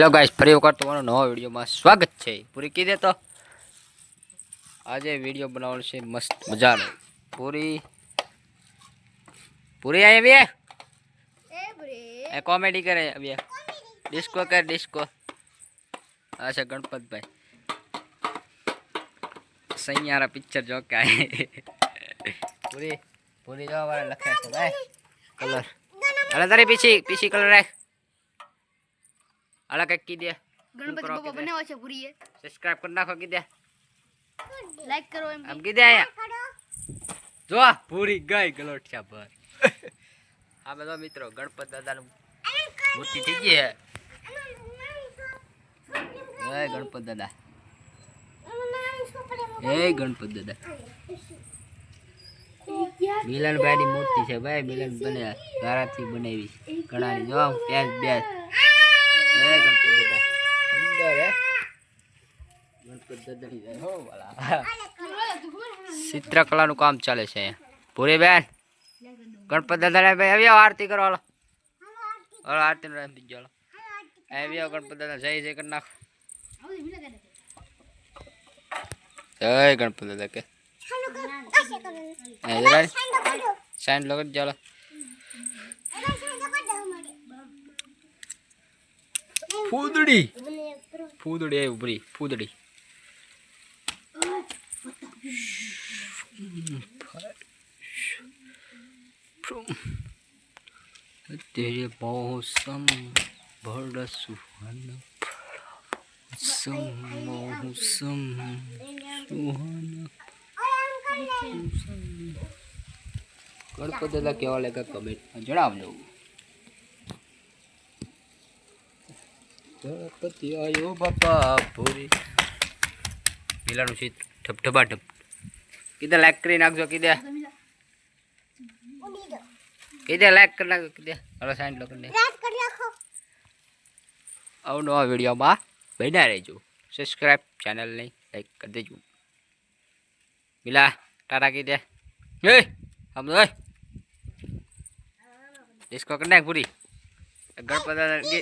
Hello guys ફરી વખત તમારો નવા વિડીયોમાં સ્વાગત છે. પૂરી કીધે તો? આજે વીડિયો બનાવવાનો છે મસ્ત મજાનો. પૂરી? પૂરી આવી બે? એ કોમેડી કરે બે. ડિસ્કો કર ડિસ્કો આ છે ગણપતભાઈ. સૈયારા પિક્ચર જો કે આય. પૂરી? પૂરી જો મારે લખે છે ભાઈ. કલર અલા તારી પીછી પીછી કલર રાખ. અલા કંઈક કી દે. ગણપતિ બાપા બનાવ્યો છે પૂરીએ સબસ્ક્રાઇબ કરી નાખો કી દે. લાઈક કરો એમ. આમ કી દે આયા જો પૂરી ગઈ ગલોઠિયા પર. આ બધા મિત્રો ગણપત દાદાનું મૂર્તિ થઈ ગઈ હે. એ ગણપત દાદા. એ ગણપત દાદા. મિલનભાઈ ની મૂર્તિ છે ભાઈ મિલન બને ગારાથી બનાવી ઘણાની જો પ્યાજ પ્યાજ ચિત્રકલાનું કામ ચાલે છે અહીંયા. પૂરી બેન ગણપત દાદાને ભાઈ આવ્યો આરતી કરો હાલો. હાલો આરતી નો બીજો હાલો. આવ્યો ગણપત દાદા જય જય કરી નાખો. જય ગણપત દાદા કે. સાઈન લગત ચાલો ફૂદડી ફૂદડી આવી ઉભરી ફૂદડી तेरे मौसम बड़ा सुहाना मौसम मौसम सुहाना ગણપત દાદા કેવા લાગ્યા કમેન્ટમાં જણાવજો ગણપતિ આયો બાપા પૂરી પેલાનું છે ઠપઠબા ઠપ કીધે લાઈક કરી નાખજો કીધે. કીધે લાઈક કરી નાખજો કીધે. હલો સાઈન લો કરી આવું નવા વિડીયોમાં બન્યા રહેજો. સબસ્ક્રાઈબ ચેનલને લાઈક કરી દેજો. મિલા ટાટા કીધે. હે તો ડિસ્કો કરી નાખ પૂરી. ગણપતિ